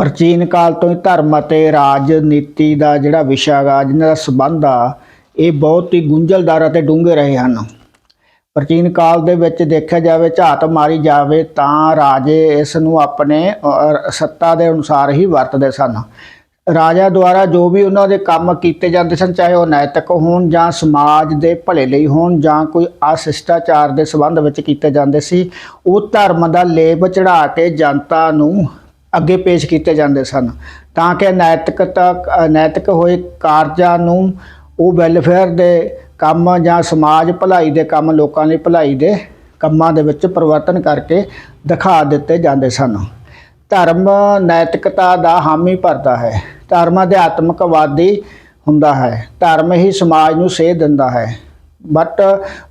ਪ੍ਰਾਚੀਨ ਕਾਲ ਤੋਂ ਹੀ ਧਰਮ ਅਤੇ ਰਾਜਨੀਤੀ ਦਾ ਜਿਹੜਾ ਵਿਸ਼ਾ ਗਾ ਜਿਹਨਾਂ ਦਾ ਸੰਬੰਧ ਆ, ਇਹ ਬਹੁਤ ਹੀ ਗੁੰਝਲਦਾਰ ਅਤੇ ਡੂੰਘੇ ਰਹੇ ਹਨ। ਪ੍ਰਾਚੀਨ ਕਾਲ ਦੇ ਵਿੱਚ ਦੇਖਿਆ ਜਾਵੇ, ਝਾਤ ਮਾਰੀ ਜਾਵੇ ਤਾਂ ਰਾਜੇ ਇਸ ਨੂੰ ਆਪਣੇ ਸੱਤਾ ਦੇ ਅਨੁਸਾਰ ਹੀ ਵਰਤਦੇ ਸਨ। ਰਾਜਾ ਦੁਆਰਾ ਜੋ ਵੀ ਉਹਨਾਂ ਦੇ ਕੰਮ ਕੀਤੇ ਜਾਂਦੇ ਸਨ, ਚਾਹੇ ਉਹ ਨੈਤਿਕ ਹੋਣ ਜਾਂ ਸਮਾਜ ਦੇ ਭਲੇ ਲਈ ਹੋਣ ਜਾਂ ਕੋਈ ਅਸ਼ਿਸ਼ਟਾਚਾਰ ਦੇ ਸੰਬੰਧ ਵਿੱਚ ਕੀਤੇ ਜਾਂਦੇ ਸੀ, ਉਹ ਧਰਮ ਦਾ ਲੇਪ ਚੜਾ ਕੇ ਜਨਤਾ ਨੂੰ ਅੱਗੇ ਪੇਸ਼ ਕੀਤੇ ਜਾਂਦੇ ਸਨ। ਤਾਂ ਕਿ ਨੈਤਿਕਤਾ, ਨੈਤਿਕ ਹੋਏ ਕਾਰਜਾਂ ਨੂੰ ਉਹ ਵੈਲਫੇਅਰ ਦੇ ਕੰਮ ਜਾਂ ਸਮਾਜ ਭਲਾਈ ਦੇ ਕੰਮ, ਲੋਕਾਂ ਦੀ ਭਲਾਈ ਦੇ ਕੰਮਾਂ ਦੇ ਵਿੱਚ ਪਰਿਵਰਤਨ ਕਰਕੇ ਦਿਖਾ ਦਿੱਤੇ ਜਾਂਦੇ ਸਨ। ਧਰਮ ਨੈਤਿਕਤਾ ਦਾ ਹਾਮੀ ਭਰਦਾ ਹੈ। ਧਰਮ ਅਧਿਆਤਮਕਵਾਦੀ ਹੁੰਦਾ ਹੈ। ਧਰਮ ਹੀ ਸਮਾਜ ਨੂੰ ਸੇਧ ਦਿੰਦਾ ਹੈ। ਬਟ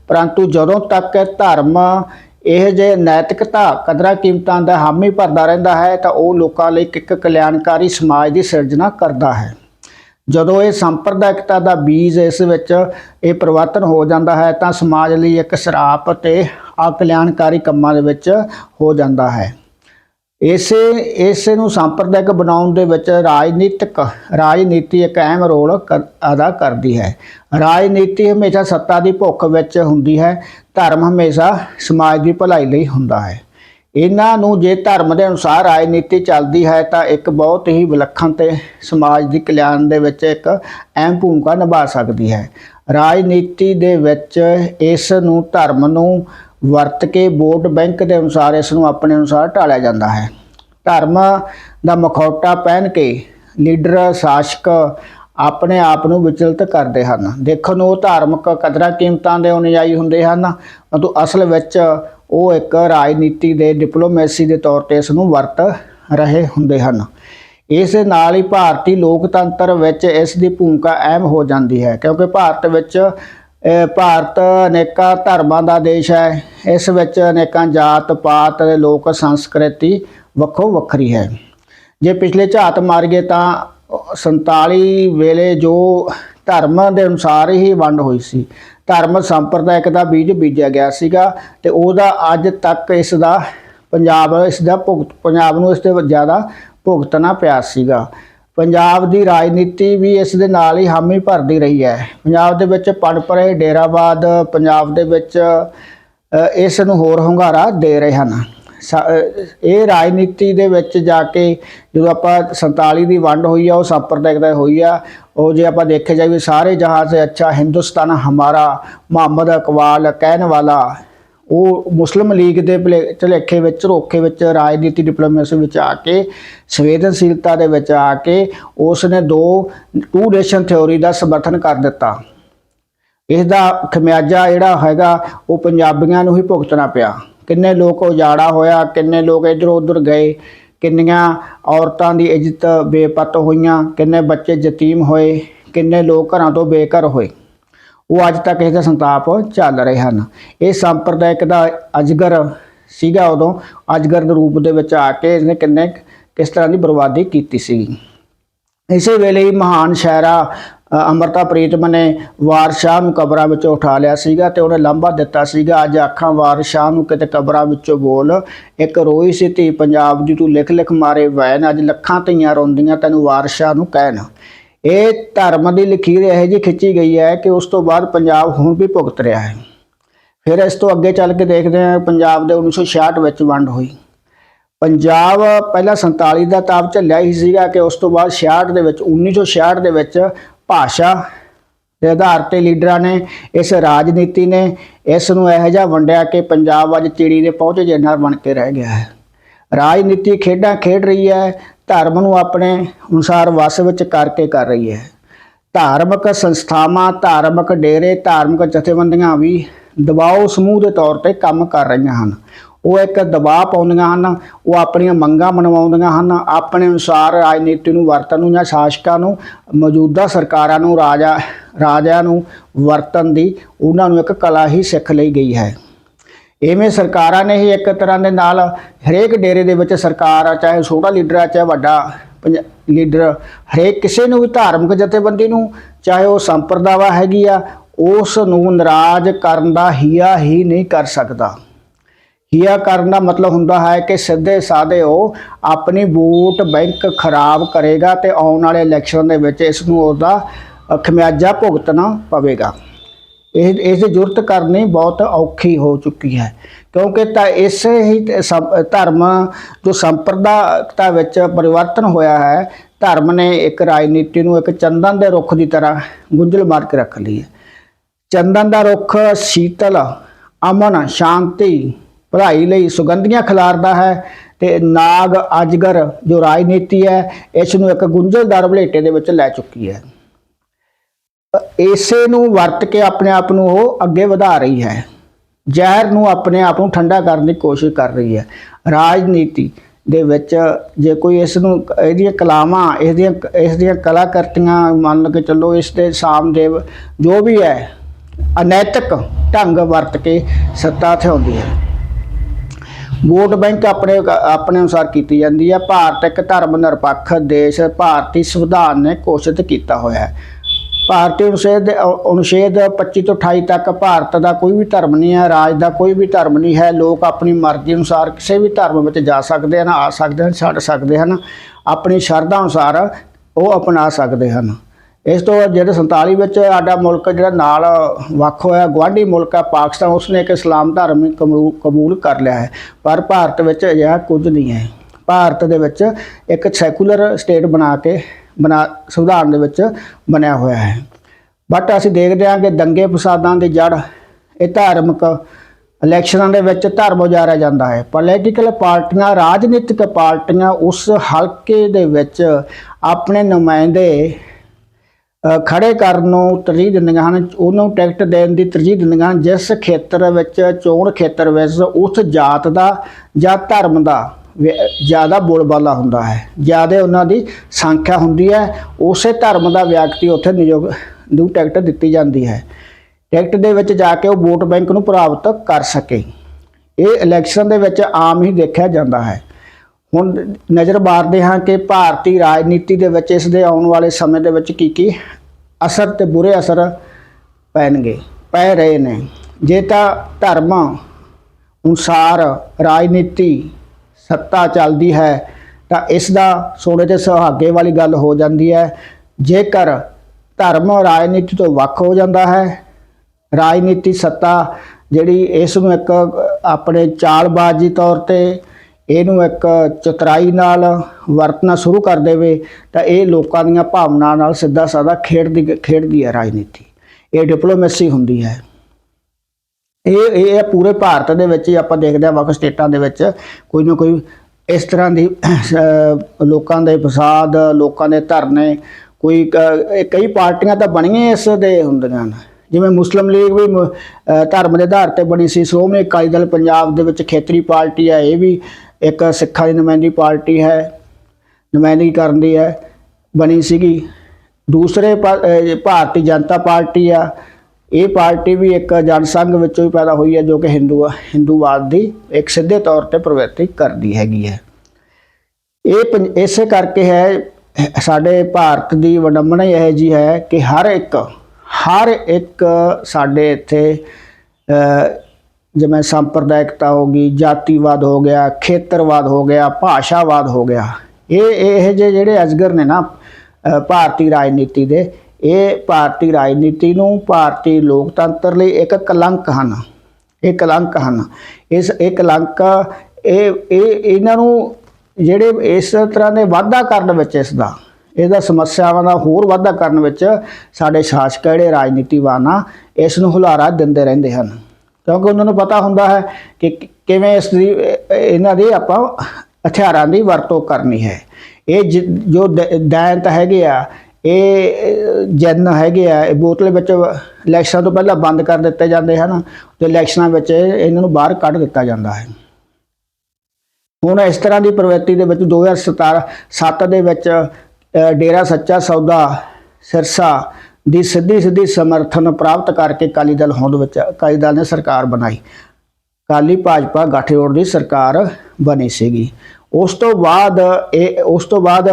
ਪਰੰਤੂ ਜਦੋਂ ਤੱਕ ਧਰਮ ਇਹ ਜੇ ਨੈਤਿਕਤਾ ਕਦਰਾਂ ਕੀਮਤਾਂ ਦਾ ਹਾਮੀ ਭਰਦਾ ਰਹਿੰਦਾ ਹੈ ਤਾਂ ਉਹ ਲੋਕਾਂ ਲਈ ਇੱਕ ਕਲਿਆਣਕਾਰੀ ਸਮਾਜ ਦੀ ਸਿਰਜਣਾ ਕਰਦਾ ਹੈ। ਜਦੋਂ ਇਹ ਸੰਪਰਦਾਇਕਤਾ ਦਾ ਬੀਜ ਇਸ ਵਿੱਚ ਇਹ ਪਰਿਵਰਤਨ ਹੋ ਜਾਂਦਾ ਹੈ ਤਾਂ ਸਮਾਜ ਲਈ ਇੱਕ ਸਰਾਪ ਅਤੇ ਅਕਲਿਆਣਕਾਰੀ ਕੰਮਾਂ ਦੇ ਵਿੱਚ ਹੋ ਜਾਂਦਾ ਹੈ। ਇਸੇ ਇਸੇ ਨੂੰ ਸੰਪਰਦਾਇਕ ਬਣਾਉਣ ਦੇ ਵਿੱਚ ਰਾਜਨੀਤਿਕ, ਰਾਜਨੀਤੀ ਇੱਕ ਅਹਿਮ ਰੋਲ ਕਰ- ਅਦਾ ਕਰਦੀ ਹੈ। ਰਾਜਨੀਤੀ ਹਮੇਸ਼ਾ ਸੱਤਾ ਦੀ ਭੁੱਖ ਵਿੱਚ ਹੁੰਦੀ ਹੈ, ਧਰਮ ਹਮੇਸ਼ਾ ਸਮਾਜ ਦੀ ਭਲਾਈ ਲਈ ਹੁੰਦਾ ਹੈ। ਇਹਨਾਂ ਨੂੰ ਜੇ ਧਰਮ ਦੇ ਅਨੁਸਾਰ ਰਾਜਨੀਤੀ ਚੱਲਦੀ ਹੈ, ਤਾਂ ਇੱਕ ਬਹੁਤ ਹੀ ਵਿਲੱਖਣ ਤੇ ਸਮਾਜ ਦੀ ਕਲਿਆਣ ਦੇ ਵਿੱਚ ਇੱਕ ਅਹਿਮ ਭੂਮਿਕਾ ਨਿਭਾ ਸਕਦੀ ਹੈ। ਰਾਜਨੀਤੀ ਦੇ ਵਿੱਚ ਇਸ ਨੂੰ ਧਰਮ ਨੂੰ ਵਰਤ ਕੇ ਵੋਟ ਬੈਂਕ ਦੇ ਅਨੁਸਾਰ ਇਸ ਨੂੰ ਆਪਣੇ ਅਨੁਸਾਰ ਢਾਲਿਆ ਜਾਂਦਾ ਹੈ। ਧਰਮ ਦਾ ਮਖੌਟਾ ਪਹਿਨ ਕੇ ਲੀਡਰ, ਸ਼ਾਸਕ ਆਪਣੇ ਆਪ ਨੂੰ ਵਿਚਲਿਤ ਕਰਦੇ ਹਨ। ਦੇਖਣ ਨੂੰ ਉਹ ਧਾਰਮਿਕ ਕਦਰਾਂ ਕੀਮਤਾਂ ਦੇ ਅਨੁਯਾਈ ਹੁੰਦੇ ਹਨ, ਪਰੰਤੂ ਅਸਲ ਵਿੱਚ ਉਹ ਇੱਕ ਰਾਜਨੀਤੀ ਦੇ ਡਿਪਲੋਮੇਸੀ ਦੇ ਤੌਰ ਤੇ ਇਸ ਨੂੰ ਵਰਤ ਰਹੇ ਹੁੰਦੇ ਹਨ। ਇਸ ਨਾਲ ਹੀ ਭਾਰਤੀ ਲੋਕਤੰਤਰ ਵਿੱਚ ਇਸ ਦੀ ਭੂਮਿਕਾ ਅਹਿਮ ਹੋ ਜਾਂਦੀ ਹੈ, ਕਿਉਂਕਿ ਭਾਰਤ ਵਿੱਚ ਭਾਰਤ ਅਨੇਕਾਂ ਧਰਮਾਂ ਦਾ ਦੇਸ਼ ਹੈ। ਇਸ ਵਿੱਚ ਅਨੇਕਾਂ ਜਾਤ, ਪਾਤ ਦੇ ਲੋਕ ਸੰਸਕ੍ਰਿਤੀ ਵੱਖੋ ਵੱਖਰੀ ਹੈ। ਜੇ ਪਿਛਲੇ ਝਾਤ ਮਾਰੀਏ ਤਾਂ 47 ਵੇਲੇ ਜੋ ਧਰਮ ਦੇ ਅਨੁਸਾਰ ਹੀ ਵੰਡ ਹੋਈ ਸੀ। ਧਰਮ ਸੰਪਰਦਾਇਕ ਦਾ ਬੀਜ ਬੀਜਿਆ ਗਿਆ ਸੀਗਾ ਤੇ ਉਹਦਾ ਅੱਜ ਤੱਕ ਇਸ ਦਾ ਪੰਜਾਬ, ਇਸ ਦਾ ਭੁਗਤ, ਪੰਜਾਬ ਨੂੰ ਇਸ ਤੇ ਜ਼ਿਆਦਾ ਭੁਗਤਣਾ ਪਿਆ ਸੀਗਾ। ਪੰਜਾਬ ਦੀ ਰਾਜਨੀਤੀ ਵੀ ਇਸ ਦੇ ਨਾਲ ਹੀ ਹਾਮੀ ਭਰਦੀ ਰਹੀ ਹੈ। ਪੰਜਾਬ ਦੇ ਵਿੱਚ ਪਣਪਰੇ ਡੇਰਾਬਾਦ ਪੰਜਾਬ ਦੇ ਵਿੱਚ ਇਸ ਨੂੰ ਹੋਰ ਹੁੰਗਾਰਾ ਦੇ ਰਹੇ ਹਨ। ਸਾ- ਇਹ ਰਾਜਨੀਤੀ ਦੇ ਵਿੱਚ ਜਾ ਕੇ ਜਦੋਂ ਆਪਾਂ 47 ਦੀ ਵੰਡ ਹੋਈ ਆ, ਉਹ ਸੰਪਰਦਾਇਕ ਦਾ ਹੋਈ ਆ, ਉਹ ਜੇ ਆਪਾਂ ਦੇਖਿਆ ਜਾਵੇ ਸਾਰੇ ਜਹਾਂ ਸੇ ਅੱਛਾ ਹਿੰਦੁਸਤਾਨ ਹਮਾਰਾ, ਮੁਹੰਮਦ ਅਕਬਾਲ ਕਹਿਣ ਵਾਲਾ ਉਹ ਮੁਸਲਿਮ ਲੀਗ ਦੇ ਭਲੇ- ਭੁਲੇਖੇ ਵਿੱਚ ਰੋਖੇ ਵਿੱਚ ਰਾਜਨੀਤੀ ਡਿਪਲੋਮੇਸੀ ਵਿੱਚ ਆ ਕੇ, ਸੰਵੇਦਨਸ਼ੀਲਤਾ ਦੇ ਵਿੱਚ ਆ ਕੇ ਉਸ ਨੇ ਦੋ ਟੂ ਨੇਸ਼ਨ ਥਿਉਰੀ ਦਾ ਸਮਰਥਨ ਕਰ ਦਿੱਤਾ। ਇਸ ਦਾ ਖਮਿਆਜਾ ਜਿਹੜਾ ਹੈਗਾ ਉਹ ਪੰਜਾਬੀਆਂ ਨੂੰ ਹੀ ਭੁਗਤਣਾ ਪਿਆ। ਕਿੰਨੇ ਲੋਕ ਉਜਾੜਾ ਹੋਇਆ, ਕਿੰਨੇ ਲੋਕ ਇਧਰ ਉਧਰ ਗਏ, ਕਿੰਨੀਆਂ ਔਰਤਾਂ ਦੀ ਇੱਜ਼ਤ ਬੇਪਤ ਹੋਈਆਂ, ਕਿੰਨੇ ਬੱਚੇ ਯਤੀਮ ਹੋਏ, ਕਿੰਨੇ ਲੋਕ ਘਰਾਂ ਤੋਂ ਬੇਘਰ ਹੋਏ। ਉਹ ਅੱਜ ਤੱਕ ਇਸ ਦਾ ਸੰਤਾਪ ਚੱਲ ਰਹੇ ਹਨ। ਇਹ ਸੰਪਰਦਾਇਕ ਦਾ ਅਜਗਰ ਸੀਗਾ ਉਦੋਂ। ਅਜਗਰ ਦੇ ਰੂਪ ਦੇ ਵਿੱਚ ਆ ਕੇ ਇਸਨੇ ਕਿੰਨੇ ਕਿਸ ਤਰ੍ਹਾਂ ਦੀ ਬਰਬਾਦੀ ਕੀਤੀ ਸੀ ਇਸੇ ਵੇਲੇ ਹੀ ਮਹਾਨ ਸ਼ਾਇਰਾ ਅ, ਅੰਮ੍ਰਿਤਾ ਪ੍ਰੀਤਮ ਨੇ ਵਾਰਸ਼ਾਹ ਨੂੰ ਕਬਰਾਂ ਵਿੱਚੋਂ ਉਠਾ ਲਿਆ ਸੀਗਾ ਤੇ ਉਹਨੇ ਲੰਬਾ ਦਿੱਤਾ ਸੀਗਾ। ਅੱਜ ਅੱਖਾਂ ਵਾਰਸ਼ਾਹ ਨੂੰ ਕਿਤੇ ਕਬਰਾਂ ਵਿੱਚੋਂ ਬੋਲ। ਇੱਕ ਰੋਈ ਸੀ ਧੀ ਪੰਜਾਬ ਦੀ ਤੂੰ ਲਿਖ ਲਿਖ ਮਾਰੇ ਵੈਨ ਅੱਜ ਲੱਖਾਂ ਧੀਆਂ ਰੋਂਦੀਆਂ ਤੈਨੂੰ ਵਾਰਸ਼ਾਹ ਨੂੰ ਕਹਿਣ। ਇਹ ਧਰਮ ਦੀ ਲਕੀਰ ਇਹੋ ਜਿਹੀ ਖਿੱਚੀ ਗਈ ਹੈ ਕਿ ਉਸ ਤੋਂ ਬਾਅਦ ਪੰਜਾਬ ਹੁਣ ਵੀ ਭੁਗਤ ਰਿਹਾ ਹੈ। ਫਿਰ ਇਸ ਤੋਂ ਅੱਗੇ ਚੱਲ ਕੇ ਦੇਖਦੇ ਹਾਂ, ਪੰਜਾਬ ਦੇ 1966 ਵਿੱਚ ਵੰਡ ਹੋਈ। ਪੰਜਾਬ ਪਹਿਲਾਂ 47 ਦਾ ਤਾਪ ਝੱਲਿਆ ਹੀ ਸੀਗਾ ਕਿ ਉਸ ਤੋਂ ਬਾਅਦ 66 ਦੇ ਵਿੱਚ 1966 ਦੇ ਵਿੱਚ ਭਾਸ਼ਾ ਦੇ ਆਧਾਰ ਤੇ ਲੀਡਰਾਂ ਨੇ, ਇਸ ਰਾਜਨੀਤੀ ਨੇ ਇਸ ਨੂੰ ਇਹੋ ਜਿਹਾ ਵੰਡਿਆ ਕਿ ਪੰਜਾਬ ਅੱਜ ਚਿੜੀ ਦੇ ਪਹੁੰਚੇ ਨਾਲ ਬਣ ਕੇ ਰਹਿ ਗਿਆ ਹੈ। ਰਾਜਨੀਤੀ ਖੇਡਾਂ ਖੇਡ ਰਹੀ ਹੈ ਧਰਮ ਨੂੰ ਆਪਣੇ ਅਨੁਸਾਰ ਵਸ ਵਿੱਚ ਕਰਕੇ ਕਰ ਰਹੀ ਹੈ। ਧਾਰਮਿਕ ਸੰਸਥਾਵਾਂ, ਧਾਰਮਿਕ ਡੇਰੇ, ਧਾਰਮਿਕ ਜਥੇਬੰਦੀਆਂ ਵੀ ਦਬਾਓ ਸਮੂਹ ਦੇ ਤੌਰ ਤੇ ਕੰਮ ਕਰ ਰਹੀਆਂ ਹਨ। ਉਹ ਇੱਕ ਦਬਾਅ ਪਾਉਂਦੀਆਂ ਹਨ, ਉਹ ਆਪਣੀਆਂ ਮੰਗਾਂ ਮਨਵਾਉਂਦੀਆਂ ਹਨ, ਆਪਣੇ ਅਨੁਸਾਰ ਰਾਜਨੀਤੀ ਨੂੰ, ਵਰਤਨ ਨੂੰ ਜਾਂ ਸ਼ਾਸਕਾਂ ਨੂੰ, ਮੌਜੂਦਾ ਸਰਕਾਰਾਂ ਨੂੰ, ਰਾਜਾ, ਰਾਜਿਆਂ ਨੂੰ ਵਰਤਨ ਦੀ ਉਹਨਾਂ ਨੂੰ ਇੱਕ ਕਲਾ ਹੀ ਸਿੱਖ ਲਈ ਗਈ ਹੈ। ਇਵੇਂ ਸਰਕਾਰਾਂ ਨੇ ਹੀ ਇੱਕ ਤਰ੍ਹਾਂ ਦੇ ਨਾਲ ਹਰੇਕ ਡੇਰੇ ਦੇ ਵਿੱਚ ਸਰਕਾਰ ਆ, ਚਾਹੇ ਛੋਟਾ ਲੀਡਰ ਆ, ਚਾਹੇ ਵੱਡਾ, ਪੰਜ- ਲੀਡਰ, ਹਰੇਕ ਕਿਸੇ ਨੂੰ ਵੀ ਧਾਰਮਿਕ ਜਥੇਬੰਦੀ ਨੂੰ, ਚਾਹੇ ਉਹ ਸੰਪਰਦਾਵਾ ਹੈਗੀ ਆ, ਉਸ ਨੂੰ ਨਾਰਾਜ਼ ਕਰਨ ਦਾ ਹੀਆ ਹੀ ਨਹੀਂ ਕਰ ਸਕਦਾ। ਹਿਆ ਕਰਨ ਦਾ ਮਤਲਬ ਹੁੰਦਾ ਹੈ ਕਿ ਸਿੱਧੇ ਸਾਦੇ ਉਹ ਆਪਣੀ ਵੋਟ ਬੈਂਕ ਖਰਾਬ ਕਰੇਗਾ ਤੇ ਆਉਣ ਵਾਲੇ ਇਲੈਕਸ਼ਨ ਦੇ ਵਿੱਚ ਇਸ ਨੂੰ ਉਹਦਾ ਖਮਿਆਜਾ ਭੁਗਤਣਾ ਪਵੇਗਾ। ਇਹ, ਇਸ ਦੀ ਜ਼ਰੂਰਤ ਕਰਨੀ ਬਹੁਤ ਔਖੀ ਹੋ ਚੁੱਕੀ ਹੈ। ਕਿਉਂਕਿ ਤਾਂ ਇਸੇ ਹੀ ਸੰ- ਧਰਮ ਜੋ ਸੰਪਰਦਾਇਕਤਾ ਵਿੱਚ ਪਰਿਵਰਤਨ ਹੋਇਆ ਹੈ, ਧਰਮ ਨੇ ਇੱਕ ਰਾਜਨੀਤੀ ਨੂੰ ਇੱਕ ਚੰਦਨ ਦੇ ਰੁੱਖ ਦੀ ਤਰ੍ਹਾਂ ਗੁੰਝਲ ਮਾਰ ਕੇ ਰੱਖ ਲਈ ਹੈ। ਚੰਦਨ ਦਾ ਰੁੱਖ ਸ਼ੀਤਲ, ਅਮਨ, ਸ਼ਾਂਤੀ, ਭਲਾਈ ਲਈ ਸੁਗੰਧੀਆਂ ਖਿਲਾਰਦਾ ਹੈ ਤੇ ਨਾਗ, ਅਜਗਰ ਜੋ ਰਾਜਨੀਤੀ ਹੈ, ਇਸ ਨੂੰ ਇੱਕ ਗੁੰਝਲਦਾਰ ਭਲੇਟੇ ਦੇ ਵਿੱਚ ਲੈ ਚੁੱਕੀ ਹੈ। ਇਸੇ ਨੂੰ ਵਰਤ ਕੇ ਆਪਣੇ ਆਪ ਨੂੰ ਉਹ ਅੱਗੇ ਵਧਾ ਰਹੀ ਹੈ। ਜ਼ਹਿਰ ਨੂੰ ਆਪਣੇ ਆਪ ਨੂੰ ਠੰਡਾ ਕਰਨ ਦੀ ਕੋਸ਼ਿਸ਼ ਕਰ ਰਹੀ ਹੈ। ਰਾਜਨੀਤੀ ਦੇ ਵਿੱਚ ਜੇ ਕੋਈ ਇਸ ਨੂੰ ਇਹਦੀਆਂ ਕਲਾਵਾਂ ਇਸ ਦੀਆਂ ਇਸ ਦੀਆਂ ਕਲਾਕ੍ਰਿਤੀਆਂ ਮੰਨ ਕੇ ਚੱਲੋ, ਇਸ ਦੇ ਸਾਮਦੇਵ ਜੋ ਵੀ ਹੈ, ਅਨੈਤਿਕ ਢੰਗ ਵਰਤ ਕੇ ਸੱਤਾ ਥਿਆਉਂਦੀ ਹੈ। ਵੋਟ ਬੈਂਕ ਆਪਣੇ ਆਪਣੇ ਅਨੁਸਾਰ ਕੀਤੀ ਜਾਂਦੀ ਹੈ। ਭਾਰਤ ਇੱਕ ਧਰਮ ਨਿਰਪੱਖ ਦੇਸ਼, ਭਾਰਤੀ ਸੰਵਿਧਾਨ ਨੇ ਘੋਸ਼ਿਤ ਕੀਤਾ ਹੋਇਆ ਹੈ। ਭਾਰਤੀ ਅਨੁਛੇਦ ਦੇ- ਅ- ਅਨੁਛੇਦ 25 ਤੋਂ 28 ਤੱਕ ਭਾਰਤ ਦਾ ਕੋਈ ਵੀ ਧਰਮ ਨਹੀਂ ਹੈ, ਰਾਜ ਦਾ ਕੋਈ ਵੀ ਧਰਮ ਨਹੀਂ ਹੈ, ਲੋਕ ਆਪਣੀ ਮਰਜ਼ੀ ਅਨੁਸਾਰ ਕਿਸੇ ਵੀ ਧਰਮ ਵਿੱਚ ਜਾ ਸਕਦੇ ਹਨ, ਆ ਸਕਦੇ ਹਨ, ਛੱਡ ਸਕਦੇ ਹਨ, ਆਪਣੀ ਸ਼ਰਧਾ ਅਨੁਸਾਰ ਉਹ ਅਪਣਾ ਸਕਦੇ ਹਨ। ਇਸ ਤੋਂ ਬਾਅਦ ਜਿਹੜੇ 47 ਵਿੱਚ ਸਾਡਾ ਮੁਲਕ ਜਿਹੜਾ ਨਾਲ ਵੱਖ ਹੋਇਆ, ਗੁਆਂਢੀ ਮੁਲਕ ਹੈ ਪਾਕਿਸਤਾਨ, ਉਸਨੇ ਇੱਕ ਇਸਲਾਮ ਧਰਮ ਹੀ ਕਬੂ- ਕਬੂਲ ਕਰ ਲਿਆ ਹੈ। ਪਰ ਭਾਰਤ ਵਿੱਚ ਅਜਿਹਾ ਕੁਝ ਨਹੀਂ ਹੈ। ਭਾਰਤ ਦੇ ਵਿੱਚ ਇੱਕ ਸੈਕੂਲਰ ਸਟੇਟ ਬਣਾ ਕੇ ਬਣਾ ਸੰਵਿਧਾਨ ਦੇ ਵਿੱਚ ਬਣਿਆ ਹੋਇਆ ਹੈ। ਬਟ ਅਸੀਂ ਦੇਖਦੇ ਹਾਂ ਕਿ ਦੰਗੇ ਫਸਾਦਾਂ ਦੀ ਜੜ ਇਹ ਧਾਰਮਿਕ ਇਲੈਕਸ਼ਨਾਂ ਦੇ ਵਿੱਚ ਧਰਮ ਉਜਾਰਿਆ ਜਾਂਦਾ ਹੈ। ਪੋਲੀਟੀਕਲ ਪਾਰਟੀਆਂ ਰਾਜਨੀਤਿਕ ਪਾਰਟੀਆਂ ਉਸ ਹਲਕੇ ਦੇ ਵਿੱਚ ਆਪਣੇ ਨੁਮਾਇੰਦੇ ਅ, ਖੜੇ ਕਰਨ ਨੂੰ ਤਰਜੀਹ ਦਿੰਦੀਆਂ ਹਨ। ਉਹਨੂੰ ਟਿਕਟ ਦੇਣ ਦੀ ਤਰਜੀਹ ਦਿੰਦੀਆਂ ਹਨ। ਜਿਸ ਖੇਤਰ ਵਿੱਚ ਚੋਣ ਖੇਤਰ ਵਿੱਚ ਉਸ ਜਾਤ ਦਾ ਜਾਂ ਧਰਮ ਦਾ ਜ਼ਿਆਦਾ ਬੋਲਬਾਲਾ ਹੁੰਦਾ ਹੈ। ਜ਼ਿਆਦਾ ਉਹਨਾਂ ਦੀ ਸੰਖਿਆ ਹੁੰਦੀ ਹੈ। ਉਸੇ ਧਰਮ ਦਾ ਵਿਅਕਤੀ ਉੱਥੇ ਨਿਯੋਗ ਨੂੰ ਟਿਕਟ ਦਿੱਤੀ ਜਾਂਦੀ ਹੈ। ਟਿਕਟ ਦੇ ਵਿੱਚ ਜਾ ਕੇ ਉਹ ਵੋਟ ਬੈਂਕ ਨੂੰ ਪ੍ਰਭਾਵਿਤ ਕਰ ਸਕੇ। ਇਹ ਇਲੈਕਸ਼ਨ ਦੇ ਵਿੱਚ ਆਮ ਹੀ ਦੇਖਿਆ ਜਾਂਦਾ ਹੈ। ਹੁਣ ਨਜ਼ਰ ਮਾਰਦੇ ਹਾਂ ਕਿ ਭਾਰਤੀ ਰਾਜਨੀਤੀ ਦੇ ਵਿੱਚ ਇਸ ਦੇ ਆਉਣ ਵਾਲੇ ਸਮੇਂ ਦੇ ਵਿੱਚ ਕੀ ਕੀ ਅਸਰ ਤੇ ਬੁਰੇ ਅਸਰ ਪੈਣਗੇ, ਪੈ ਰਹੇ ਨੇ। ਜੇ ਤਾਂ ਧਰਮ, ਅਨੁਸਾਰ, ਰਾਜਨੀਤੀ ਸੱਤਾ ਚੱਲਦੀ ਹੈ, ਤਾਂ ਇਸ ਦਾ ਸੋਨੇ ਤੇ ਸੁਹਾਗੇ ਵਾਲੀ ਗੱਲ ਹੋ ਜਾਂਦੀ ਹੈ। ਜੇਕਰ ਧਰਮ ਰਾਜਨੀਤੀ ਤੋਂ ਵੱਖ ਹੋ ਜਾਂਦਾ ਹੈ, ਰਾਜਨੀਤੀ ਸੱਤਾ ਜਿਹੜੀ ਇਸ ਨੂੰ ਇੱਕ ਆਪਣੇ ਚਾਲਬਾਜ਼ੀ ਤੌਰ ਤੇ ਇਹਨੂੰ ਇੱਕ ਚਤਰਾਈ ਨਾਲ ਵਰਤਣਾ ਸ਼ੁਰੂ ਕਰ ਦੇਵੇ, ਤਾਂ ਇਹ ਲੋਕਾਂ ਦੀਆਂ ਭਾਵਨਾਵਾਂ ਨਾਲ ਸਿੱਧਾ ਸਾਦਾ ਖੇਡਦੀ ਖੇਡਦੀ ਹੈ ਰਾਜਨੀਤੀ। ਇਹ ਡਿਪਲੋਮੇਸੀ ਹੁੰਦੀ ਹੈ। ਇਹ ਇਹ ਪੂਰੇ ਭਾਰਤ ਦੇ ਵਿੱਚ ਹੀ ਆਪਾਂ ਦੇਖਦੇ ਹਾਂ ਵੱਖ ਸਟੇਟਾਂ ਦੇ ਵਿੱਚ ਕੋਈ ਨਾ ਕੋਈ ਇਸ ਤਰ੍ਹਾਂ ਦੀ ਲੋਕਾਂ ਦੇ ਫਸਾਦ, ਲੋਕਾਂ ਦੇ ਧਰਨੇ, ਕੋਈ ਕ- ਇਹ ਕਈ ਪਾਰਟੀਆਂ ਤਾਂ ਬਣੀਆਂ ਇਸ ਦੇ ਹੁੰਦੀਆਂ ਨੇ। ਜਿਵੇਂ ਮੁਸਲਿਮ ਲੀਗ ਵੀ ਮ- ਧਰਮ ਦੇ ਆਧਾਰ ਤੇ ਬਣੀ ਸੀ। ਸ਼੍ਰੋਮਣੀ ਅਕਾਲੀ ਦਲ ਪੰਜਾਬ ਦੇ ਵਿੱਚ ਖੇਤਰੀ ਪਾਰਟੀ ਹੈ, ਇਹ ਵੀ ਇੱਕ ਸਿੱਖਾਂ ਦੀ ਨੁਮਾਇੰਦੀ ਪਾਰਟੀ ਹੈ, ਨੁਮਾਇੰਦਗੀ ਕਰਨ ਦੀ ਹੈ, ਬਣੀ ਸੀਗੀ। ਦੂਸਰੇ ਪਾ- ਭਾਰਤੀ ਜਨਤਾ ਪਾਰਟੀ ਆ ਇਹ ਪਾਰਟੀ ਵੀ ਇੱਕ ਜਨਸੰਘ ਵਿੱਚੋਂ ਹੀ ਪੈਦਾ ਹੋਈ ਹੈ ਜੋ ਕਿ ਹਿੰਦੂ ਹਿੰਦੂਵਾਦ ਦੀ ਇੱਕ ਸਿੱਧੇ ਤੌਰ ਤੇ ਪ੍ਰਵਿਰਤੀ ਕਰਦੀ ਹੈਗੀ ਹੈ। ਇਹ ਪੰ- ਇਸੇ ਕਰਕੇ ਹੈ ਸਾਡੇ ਭਾਰਤ ਦੀ ਵਡੰਬਨਾ ਹੀ ਇਹ ਜੀ ਹੈ ਕਿ ਹਰ ਇੱਕ ਹਰ ਇੱਕ ਸਾਡੇ ਇੱਥੇ ਅ, ਜਿਵੇਂ ਸੰਪਰਦਾਇਕਤਾ ਹੋ ਗਈ ਜਾਤੀਵਾਦ ਹੋ ਗਿਆ ਖੇਤਰਵਾਦ ਹੋ ਗਿਆ ਭਾਸ਼ਾਵਾਦ ਹੋ ਗਿਆ। ਇਹ ਇਹ ਜਿਹੇ ਜਿਹੜੇ ਅਜਗਰ ਨੇ ਨਾ ਭਾਰਤੀ ਰਾਜਨੀਤੀ ਦੇ ਇਹ ਭਾਰਤੀ ਰਾਜਨੀਤੀ ਨੂੰ ਭਾਰਤੀ ਲੋਕਤੰਤਰ ਲਈ ਇੱਕ ਕਲੰਕ ਹਨ। ਇਹ ਕਲੰਕ ਹਨ। ਇਸ, ਇਹ ਕਲੰਕ, ਇਹ ਇਹ ਇਹਨਾਂ ਨੂੰ ਜਿਹੜੇ ਇਸ ਤਰ੍ਹਾਂ ਦੇ ਵਾਧਾ ਕਰਨ ਵਿੱਚ ਇਸ ਦਾ ਇਹਦਾ ਸਮੱਸਿਆਵਾਂ ਦਾ ਹੋਰ ਵਾਧਾ ਕਰਨ ਵਿੱਚ ਸਾਡੇ ਸ਼ਾਸਕ ਜਿਹੜੇ ਰਾਜਨੀਤੀਵਾਨ ਆ, ਇਸ ਨੂੰ ਹੁਲਾਰਾ ਦਿੰਦੇ ਰਹਿੰਦੇ ਹਨ। ਕਿਉਂਕਿ ਉਹਨਾਂ ਨੂੰ ਪਤਾ ਹੁੰਦਾ ਹੈ ਕਿ ਕਿਵੇਂ ਇਸ ਦੀ, ਇਹਨਾਂ ਦੀ ਆਪਾਂ ਹਥਿਆਰਾਂ ਦੀ ਵਰਤੋਂ ਕਰਨੀ ਹੈ। ਇਹ ਜ- ਜੋ ਦ- ਦੈਂਤ ਹੈਗੇ ਆ ਇਹ ਅਹ, ਜਨ ਹੈਗੇ ਆ ਇਹ ਬੋਤਲ ਵਿੱਚ ਇਲੈਕਸ਼ਨਾਂ ਤੋਂ ਪਹਿਲਾਂ ਬੰਦ ਕਰ ਦਿੱਤੇ ਜਾਂਦੇ ਹਨ ਤੇ ਇਲੈਕਸ਼ਨਾਂ ਵਿੱਚ ਇਹਨਾਂ ਨੂੰ ਬਾਹਰ ਕੱਢ ਦਿੱਤਾ ਜਾਂਦਾ ਹੈ। ਹੁਣ ਇਸ ਤਰ੍ਹਾਂ ਦੀ ਪ੍ਰਵਿਰਤੀ ਦੇ ਵਿੱਚ 2017 7 ਦੇ ਵਿੱਚ ਅ, ਡੇਰਾ ਸੱਚਾ ਸੌਦਾ ਸਿਰਸਾ ਦੀ ਸਿੱਧੀ ਸਿੱਧੀ ਸਮਰਥਨ ਪ੍ਰਾਪਤ ਕਰਕੇ ਅਕਾਲੀ ਦਲ ਹੋਂਦ ਵਿੱਚ ਅਕਾਲੀ ਦਲ ਨੇ ਸਰਕਾਰ ਬਣਾਈ। ਅਕਾਲੀ ਭਾਜਪਾ ਗਠਜੋੜ ਦੀ ਸਰਕਾਰ ਬਣੀ ਸੀਗੀ। ਉਸ ਤੋਂ ਬਾਅਦ ਇਹ, ਉਸ ਤੋਂ ਬਾਅਦ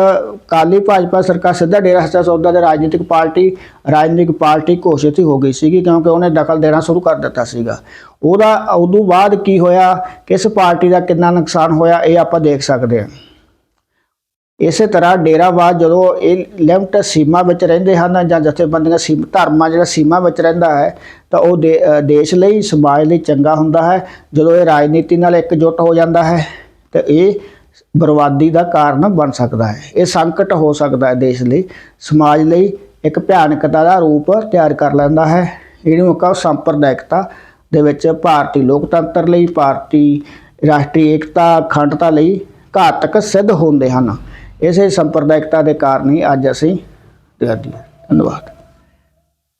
ਕਾਲੀ ਭਾਜਪਾ ਸਰਕਾਰ ਸਿੱਧਾ ਡੇਰਾ ਸੱਚਾ ਸੌਦਾ ਦੇ ਰਾਜਨੀਤਿਕ ਪਾਰਟੀ ਰਾਜਨੀਤਿਕ ਪਾਰਟੀ ਘੋਸ਼ਿਤ ਹੀ ਹੋ ਗਈ ਸੀਗੀ ਕਿਉਂਕਿ ਉਹਨੇ ਦਖਲ ਦੇਣਾ ਸ਼ੁਰੂ ਕਰ ਦਿੱਤਾ ਸੀਗਾ। ਉਹਦਾ ਉਦੋਂ ਬਾਅਦ ਕੀ ਹੋਇਆ, ਕਿਸ ਪਾਰਟੀ ਦਾ ਕਿੰਨਾ ਨੁਕਸਾਨ ਹੋਇਆ, ਇਹ ਆਪਾਂ ਦੇਖ ਸਕਦੇ ਹਾਂ। ਇਸੇ ਤਰ੍ਹਾਂ ਡੇਰਾਵਾਦ ਜਦੋਂ ਇਹ ਲਿਮਟ ਸੀਮਾ ਵਿੱਚ ਰਹਿੰਦੇ ਹਨ ਜਾਂ ਜਥੇਬੰਦੀਆਂ ਸੀਮ, ਧਰਮਾਂ ਜਿਹੜਾ ਸੀਮਾ ਵਿੱਚ ਰਹਿੰਦਾ ਹੈ, ਤਾਂ ਉਹ ਦੇ- ਦੇਸ਼ ਲਈ, ਸਮਾਜ ਲਈ ਚੰਗਾ ਹੁੰਦਾ ਹੈ। ਜਦੋਂ ਇਹ ਰਾਜਨੀਤੀ ਨਾਲ ਇਕਜੁੱਟ ਹੋ ਜਾਂਦਾ ਹੈ, ਤਾਂ ਇਹ ਬਰਬਾਦੀ ਦਾ ਕਾਰਨ ਬਣ ਸਕਦਾ ਹੈ। ਇਹ ਸੰਕਟ ਹੋ ਸਕਦਾ ਹੈ ਦੇਸ਼ ਲਈ। ਸਮਾਜ ਲਈ ਇੱਕ ਭਿਆਨਕਤਾ ਦਾ ਰੂਪ ਤਿਆਰ ਕਰ ਲੈਂਦਾ ਹੈ। ਇਹਨੂੰ ਕਹੋ ਸੰਪਰਦਾਇਕਤਾ ਦੇ ਵਿੱਚ ਭਾਰਤੀ ਲੋਕਤੰਤਰ ਲਈ, ਭਾਰਤੀ ਰਾਸ਼ਟਰੀ ਏਕਤਾ, ਅਖੰਡਤਾ ਲਈ ਘਾਤਕ ਸਿੱਧ ਹੁੰਦੇ ਹਨ। ਇਸੇ ਸੰਪਰਦਾਇਕਤਾ ਦੇ ਕਾਰਨ ਹੀ ਅੱਜ ਅਸੀਂ ਧੰਨਵਾਦ।